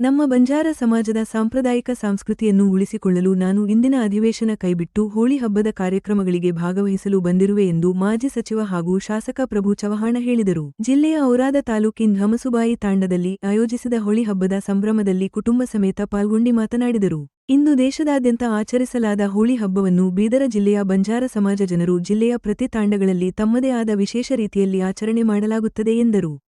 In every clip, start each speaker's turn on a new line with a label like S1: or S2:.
S1: ನಮ್ಮ ಬಂಜಾರ ಸಮಾಜದ ಸಾಂಪ್ರದಾಯಿಕ ಸಂಸ್ಕೃತಿಯನ್ನು ಉಳಿಸಿಕೊಳ್ಳಲು ನಾನು ಇಂದಿನ ಅಧಿವೇಶನ ಕೈಬಿಟ್ಟು ಹೋಳಿ ಹಬ್ಬದ ಕಾರ್ಯಕ್ರಮಗಳಿಗೆ ಭಾಗವಹಿಸಲು ಬಂದಿರುವೆ ಎಂದು ಮಾಜಿ ಸಚಿವ ಹಾಗೂ ಶಾಸಕ ಪ್ರಭು ಚವಹಾಣ ಹೇಳಿದರು. ಜಿಲ್ಲೆಯ ಔರಾದ ತಾಲೂಕಿನ ಹಮಸುಬಾಯಿ ತಾಂಡದಲ್ಲಿ ಆಯೋಜಿಸಿದ ಹೋಳಿ ಹಬ್ಬದ ಸಂಭ್ರಮದಲ್ಲಿ ಕುಟುಂಬ ಸಮೇತ ಪಾಲ್ಗೊಂಡಿ ಮಾತನಾಡಿದರು. ಇಂದು ದೇಶದಾದ್ಯಂತ ಆಚರಿಸಲಾದ ಹೋಳಿ ಹಬ್ಬವನ್ನು ಬೀದರ ಜಿಲ್ಲೆಯ ಬಂಜಾರ ಸಮಾಜ ಜನರು ಜಿಲ್ಲೆಯ ಪ್ರತಿ ತಾಂಡಗಳಲ್ಲಿ ತಮ್ಮದೇ ಆದ ವಿಶೇಷ ರೀತಿಯಲ್ಲಿ ಆಚರಣೆ ಮಾಡಲಾಗುತ್ತದೆ ಎಂದರು.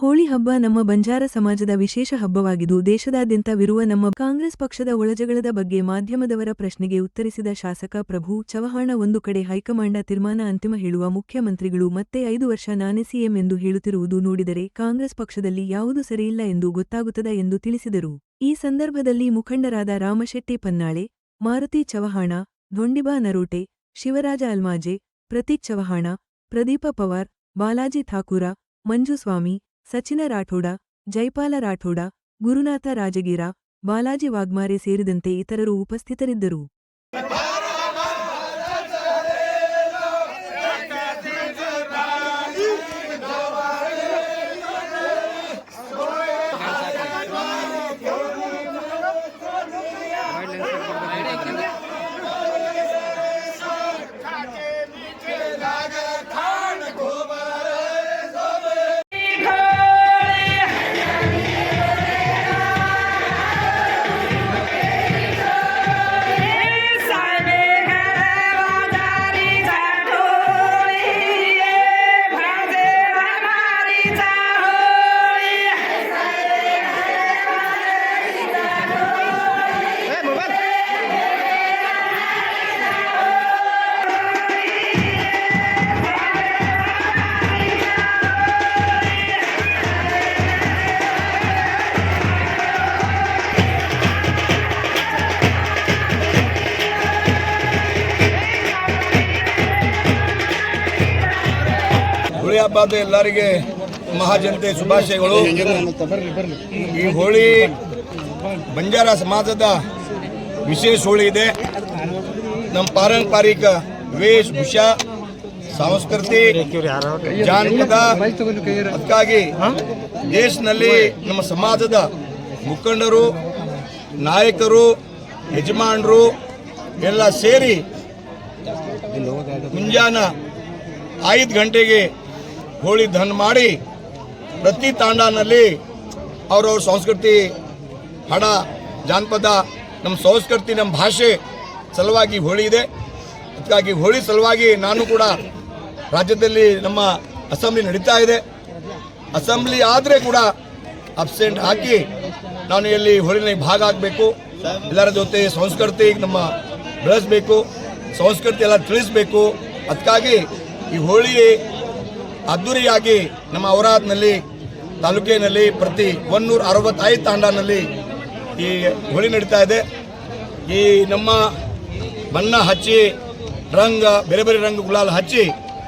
S1: ಹೋಳಿ ಹಬ್ಬ ನಮ್ಮ ಬಂಜಾರ ಸಮಾಜದ ವಿಶೇಷ ಹಬ್ಬವಾಗಿದ್ದು ದೇಶದಾದ್ಯಂತವಿರುವ ನಮ್ಮ ಕಾಂಗ್ರೆಸ್ ಪಕ್ಷದ ಒಳಜಗಳದ ಬಗ್ಗೆ ಮಾಧ್ಯಮದವರ ಪ್ರಶ್ನೆಗೆ ಉತ್ತರಿಸಿದ ಶಾಸಕ ಪ್ರಭು ಚವಹಾಣ, ಒಂದು ಕಡೆ ಹೈಕಮಾಂಡ ತೀರ್ಮಾನ ಅಂತಿಮ ಹೇಳುವ ಮುಖ್ಯಮಂತ್ರಿಗಳು ಮತ್ತೆ ಐದು ವರ್ಷ ನಾನೇ ಸಿಎಂ ಎಂದು ಹೇಳುತ್ತಿರುವುದು ನೋಡಿದರೆ ಕಾಂಗ್ರೆಸ್ ಪಕ್ಷದಲ್ಲಿ ಯಾವುದು ಸರಿಯಿಲ್ಲ ಎಂದು ಗೊತ್ತಾಗುತ್ತದೆ ಎಂದು ತಿಳಿಸಿದರು. ಈ ಸಂದರ್ಭದಲ್ಲಿ ಮುಖಂಡರಾದ ರಾಮಶೆಟ್ಟಿ ಪನ್ನಾಳೆ, ಮಾರುತಿ ಚವಹಾಣ ಧೊಂಡಿಬಾ ನರೋಟೆ, ಶಿವರಾಜ ಅಲ್ಮಾಜೆ, ಪ್ರತೀಕ್ ಚವಹಾಣ, ಪ್ರದೀಪ ಪವಾರ್, ಬಾಲಾಜಿ ಠಾಕೂರ, ಮಂಜುಸ್ವಾಮಿ ಸಚಿನ ರಾಠೋಡ ಜೈಪಾಲ ರಾಠೋಡ ಗುರುನಾಥ ರಾಜಗೀರ ಬಾಲಾಜಿ ವಾಗ್ಮಾರೆ ಸೇರಿದಂತೆ ಇತರರು ಉಪಸ್ಥಿತರಿದ್ದರು.
S2: ಹೋಳಿ ಹಬ್ಬದ ಎಲ್ಲರಿಗೆ ಮಹಾಜನತೆ ಶುಭಾಶಯಗಳು. ಈ ಹೋಳಿ ಬಂಜಾರ ಸಮಾಜದ ವಿಶೇಷ ಹೋಳಿ ಇದೆ. ನಮ್ಮ ಪಾರಂಪರಿಕ ವೇಷಭೂಷ ಸಂಸ್ಕೃತಿ, ಜಾನಪದ, ಅದಕ್ಕಾಗಿ ದೇಶದಲ್ಲಿ ನಮ್ಮ ಸಮಾಜದ ಮುಖಂಡರು, ನಾಯಕರು, ಯಜಮಾನರು ಎಲ್ಲ ಸೇರಿ ಮುಂಜಾನ ಐದು ಗಂಟೆಗೆ ಹೋಳಿ ಧನ್ ಮಾಡಿ ಪ್ರತಿ ತಾಂಡನಲ್ಲಿ ಅವ್ರವ್ರ ಸಂಸ್ಕೃತಿ ಹಡ ಜಾನಪದ ನಮ್ಮ ಸಂಸ್ಕೃತಿ ನಮ್ಮ ಭಾಷೆ ಸಲುವಾಗಿ ಹೋಳಿ ಇದೆ. ಅದಕ್ಕಾಗಿ ಹೋಳಿ ಸಲುವಾಗಿ ನಾನು ಕೂಡ ರಾಜ್ಯದಲ್ಲಿ ನಮ್ಮ ಅಸೆಂಬ್ಲಿ ನಡೀತಾ ಇದೆ. ಅಸೆಂಬ್ಲಿ ಆದರೆ ಕೂಡ ಅಬ್ಸೆಂಟ್ ಹಾಕಿ ನಾನು ಇಲ್ಲಿ ಹೋಳಿನ ಭಾಗ ಆಗಬೇಕು. ಎಲ್ಲರ ಜೊತೆ ಸಂಸ್ಕೃತಿ ನಮ್ಮ ಬೆಳೆಸಬೇಕು. ಸಂಸ್ಕೃತಿ ಎಲ್ಲ ತಿಳಿಸ್ಬೇಕು. ಅದಕ್ಕಾಗಿ ಈ ಹೋಳಿ ಅದ್ದೂರಿಯಾಗಿ ನಮ್ಮ ಔರಾದ್ನಲ್ಲಿ, ತಾಲೂಕಿನಲ್ಲಿ ಪ್ರತಿ ಒನ್ನೂರ ಅರವತ್ತೈದು ತಾಂಡನಲ್ಲಿ ಈ ಹೋಳಿ ನಡೀತಾ ಇದೆ. ಈ ನಮ್ಮ ಬಣ್ಣ ಹಚ್ಚಿ, ರಂಗ, ಬೇರೆ ಬೇರೆ ರಂಗ ಗುಲಾಲ್ ಹಚ್ಚಿ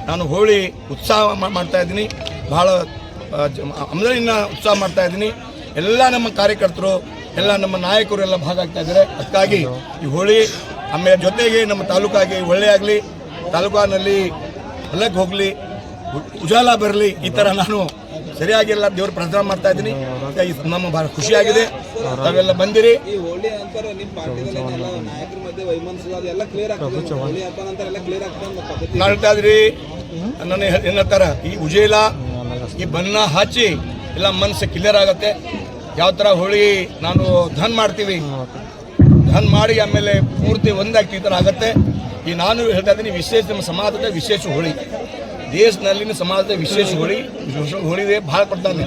S2: ನಾನು ಹೋಳಿ ಉತ್ಸಾಹ ಮಾಡ್ತಾ ಇದ್ದೀನಿ. ಬಹಳ ಅಮಲಿನ ಉತ್ಸಾಹ ಮಾಡ್ತಾ ಇದ್ದೀನಿ. ಎಲ್ಲ ನಮ್ಮ ಕಾರ್ಯಕರ್ತರು, ಎಲ್ಲ ನಮ್ಮ ನಾಯಕರು ಎಲ್ಲ ಭಾಗ ಆಗ್ತಾ ಇದ್ದಾರೆ. ಅದಕ್ಕಾಗಿ ಈ ಹೋಳಿ ಆಮೇಲೆ ಜೊತೆಗೆ ನಮ್ಮ ತಾಲೂಕಾಗಿ ಒಳ್ಳೆಯಾಗಲಿ ತಾಲೂಕಿನಲ್ಲಿ ಹೊಲಕ್ಕೆ ಹೋಗಲಿ ಉಜಾಲ ಬರಲಿ, ಈ ಥರ ನಾನು ಸರಿಯಾಗಿಲ್ಲ ದೇವ್ರ ಪ್ರಾರ್ಥನೆ ಮಾಡ್ತಾ ಇದ್ದೀನಿ. ನಮ್ಮ ಭಾಳ ಖುಷಿಯಾಗಿದೆ. ತಾವೆಲ್ಲ ಬಂದಿರಿ. ಮಾಡ್ತಾ ಇದ್ರಿ. ನನ್ನ ಈ ಉಜೇಲ, ಈ ಬಣ್ಣ ಹಚ್ಚಿ ಎಲ್ಲ ಮನಸ್ಸು ಕ್ಲಿಯರ್ ಆಗುತ್ತೆ. ಯಾವ ಥರ ಹೋಳಿ ನಾನು ಧನ್ ಮಾಡ್ತೀವಿ. ಧನ್ ಮಾಡಿ ಆಮೇಲೆ ಪೂರ್ತಿ ಒಂದಾಗ್ತಿ ಈ ಥರ ಆಗತ್ತೆ. ಈ ನಾನು ಹೇಳ್ತಾ ಇದ್ದೀನಿ ವಿಶೇಷ ನಮ್ಮ ಸಮಾಜದ ವಿಶೇಷ ಹೋಳಿ. ದೇಶದಲ್ಲಿನ ಸಮಾಜದ ವಿಶೇಷ ಹೋಳಿ ವಿಶೇಷ ಹೋಳಿ ಇದೆ ಭಾಳ ಕೊಡ್ತಾನೆ.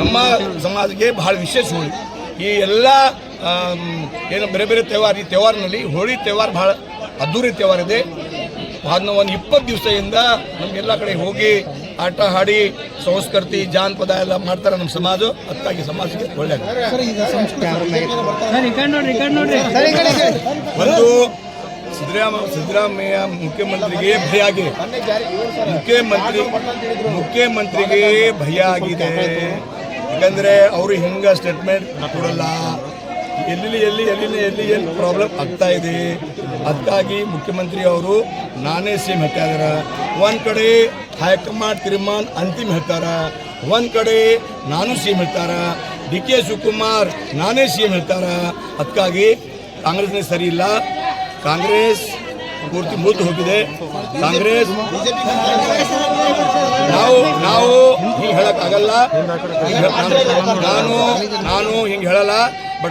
S2: ನಮ್ಮ ಸಮಾಜಕ್ಕೆ ಭಾಳ ವಿಶೇಷ ಹೋಳಿ ಈ ಎಲ್ಲ ಏನು ಬೇರೆ ಬೇರೆ ತೇವಾರ ಈ ತೇವಾರಿನಲ್ಲಿ ಹೋಳಿ ತೇವಾರ ಭಾಳ ಅದ್ದೂರಿ ತೇವಾರ ಇದೆ ಅದನ್ನ ಒಂದು ಇಪ್ಪತ್ತು ದಿವಸದಿಂದ ನಮಗೆಲ್ಲ ಕಡೆ ಹೋಗಿ ಆಟ ಹಾಡಿ ಸಂಸ್ಕೃತಿ ಜಾನಪದ ಎಲ್ಲ ಮಾಡ್ತಾರೆ ನಮ್ಮ ಸಮಾಜ. ಅದಕ್ಕಾಗಿ ಸಮಾಜಕ್ಕೆ ಒಳ್ಳೆಯದು ಒಂದು ಸಿದ್ದರಾಮ ಸಿದ್ದರಾಮಯ್ಯ ಮುಖ್ಯಮಂತ್ರಿಗೆ ಭಯ ಆಗಿದೆ. ಮುಖ್ಯಮಂತ್ರಿ ಮುಖ್ಯಮಂತ್ರಿಗೆ ಭಯ ಆಗಿದೆ. ಯಾಕಂದರೆ ಅವರು ಹಿಂಗ ಸ್ಟೇಟ್ಮೆಂಟ್ ಕೊಡಲ್ಲ. ಎಲ್ಲಿ ಎಲ್ಲಿ ಎಲ್ಲಿ ಎಲ್ಲಿ ಎಲ್ಲಿ ಪ್ರಾಬ್ಲಮ್ ಆಗ್ತಾ ಇದೆ. ಅದಕ್ಕಾಗಿ ಮುಖ್ಯಮಂತ್ರಿ ಅವರು ನಾನೇ ಸೇಮ್ ಹೇಳ್ತಾ ಇದಾರ. ಒಂದು ಕಡೆ ಹೈಕಮಾಂಡ್ ತೀರ್ಮಾನ ಅಂತಿಮ ಹೇಳ್ತಾರ. ಒಂದು ಕಡೆ ನಾನು ಸೇಮ್ ಹೇಳ್ತಾರ. ಡಿ ಕೆ ಶಿವಕುಮಾರ್ ನಾನೇ ಸಿ ಹೇಳ್ತಾರ. ಅದಕ್ಕಾಗಿ ಕಾಂಗ್ರೆಸ್ನೇ ಸರಿ ಇಲ್ಲ. ಕಾಂಗ್ರೆಸ್ ಪೂರ್ತಿ ಮೂತು ಹೋಗಿದೆ. ಕಾಂಗ್ರೆಸ್ ನಾವು ನಾವು ಹಿಂಗೆ ಹೇಳಕ್ಕಾಗಲ್ಲ. ನಾನು ನಾನು ಹಿಂಗೆ ಹೇಳಲ್ಲ.